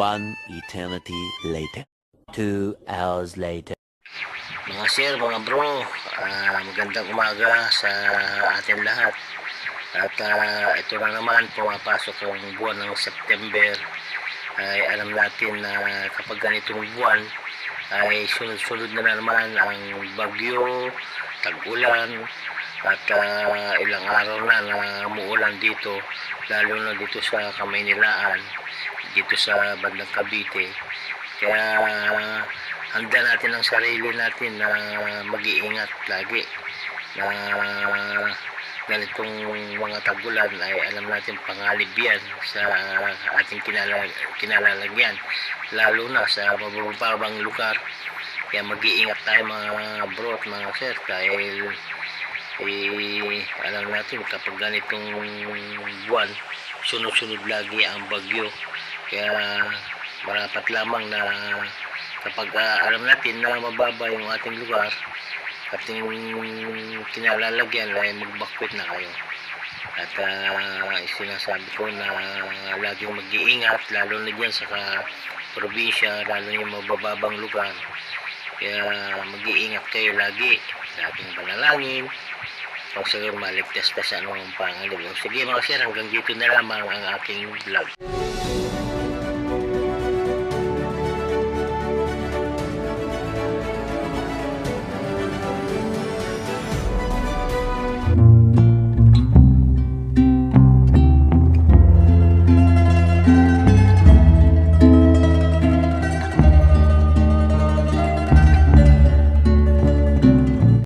One eternity later. Two hours later. Mga sir, mga bro, ah, magandang umaga sa atin lahat. At ah, ito na naman, pumapasok ang buwan ng September. Ay alam natin na kapag ganitong buwan, ay sunod-sunod na naman ang bagyo, tag-ulan, at ah, ilang araw na na umuulan dito, lalo na dito sa Kamaynilaan, dito sa bandang Cavite. Kaya handa natin ang sarili natin na mag-iingat lagi na ganitong mga tagulan ay alam natin pangalib yan sa ating kinala, kinalalagyan lalo na sa mabababang lugar kaya mag-iingat tayo mga bro at mga sir dahil eh, alam natin kapag ganitong buwan sunod-sunod lagi ang bagyo. Kaya marapat lamang na kapag ah, alam natin na mababa yung ating lugar ating kinalalagyan ay magbakwit na kayo. At ah, sinasabi ko na laging mag-iingat lalo na dyan sa probinsya lalo yung mabababang lugar. Kaya mag-iingat kayo lagi. Sa ating panalangin kasi maligtas ka sa anumang pangalawa. Sige mga sir, hanggang dito na lamang ang aking vlog.